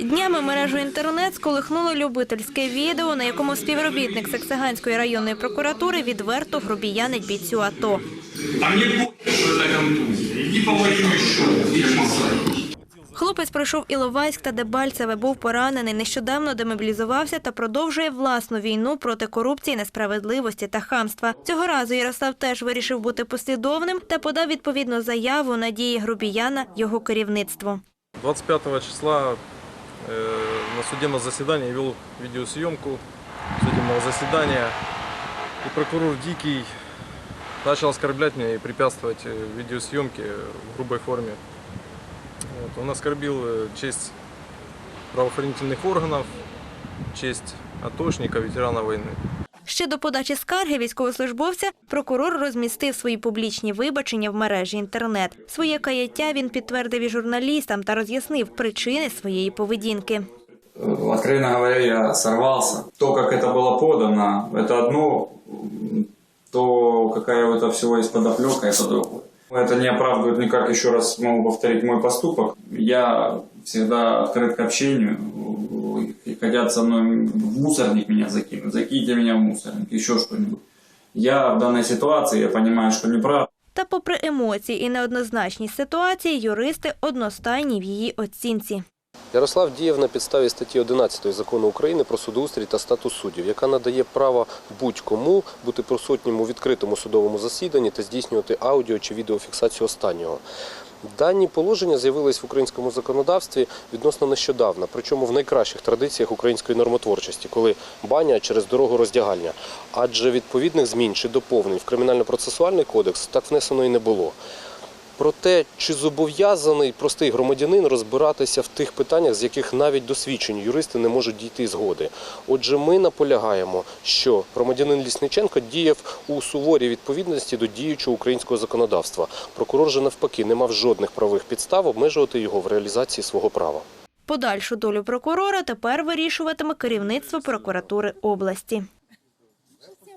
Днями мережу інтернет сколихнуло любительське відео, на якому співробітник Саксаганської районної прокуратури відверто грубіянить бійцю АТО. А Хлопець пройшов Іловайськ та Дебальцеве, був поранений, нещодавно демобілізувався та продовжує власну війну проти корупції, несправедливості та хамства. Цього разу Ярослав теж вирішив бути послідовним та подав відповідну заяву на дії Грубіяна його керівництву. 25 числа на судебном заседании вел видеосъемку судебного заседания. И прокурор Дикий начал оскорблять меня и препятствовать э, видеосъемке в грубой форме. Вот. Он оскорбил э, честь правоохранительных органов, честь атошника, ветерана войны. Ще до подачі скарги військовослужбовця прокурор розмістив свої публічні вибачення в мережі інтернет. Своє каяття він підтвердив і журналістам та роз'яснив причини своєї поведінки. Э, Откровенно говоря, я сорвался. То, как это было подано, это одно, м, то, какая у этого всего есть подоплека, это другое. Это не оправдывает никак, еще раз могу повторить, мой поступок. Я всегда открыт к общению. Хотят со мной в мусорник меня закинуть, закиньте меня в мусорник, еще что-нибудь. Я в данной ситуации, я понимаю, что неправда. Та, попри емоції і неоднозначність ситуації, юристи одностайні в її оцінці. Ярослав діяв на підставі статті 11 закону України про судоустрій та статус суддів, яка надає право будь-кому бути присутнім у відкритому судовому засіданні та здійснювати аудіо чи відеофіксацію останнього. Дані положення з'явились в українському законодавстві відносно нещодавно, причому в найкращих традиціях української нормотворчості, коли баня через дорогу роздягальня. Адже відповідних змін чи доповнень в кримінально-процесуальний кодекс так внесено і не було. Про те, чи зобов'язаний простий громадянин розбиратися в тих питаннях, з яких навіть досвідчені юристи не можуть дійти згоди. Отже, ми наполягаємо, що громадянин Лісниченко діяв у суворій відповідності до діючого українського законодавства. Прокурор же навпаки не мав жодних правових підстав обмежувати його в реалізації свого права. Подальшу долю прокурора тепер вирішуватиме керівництво прокуратури області.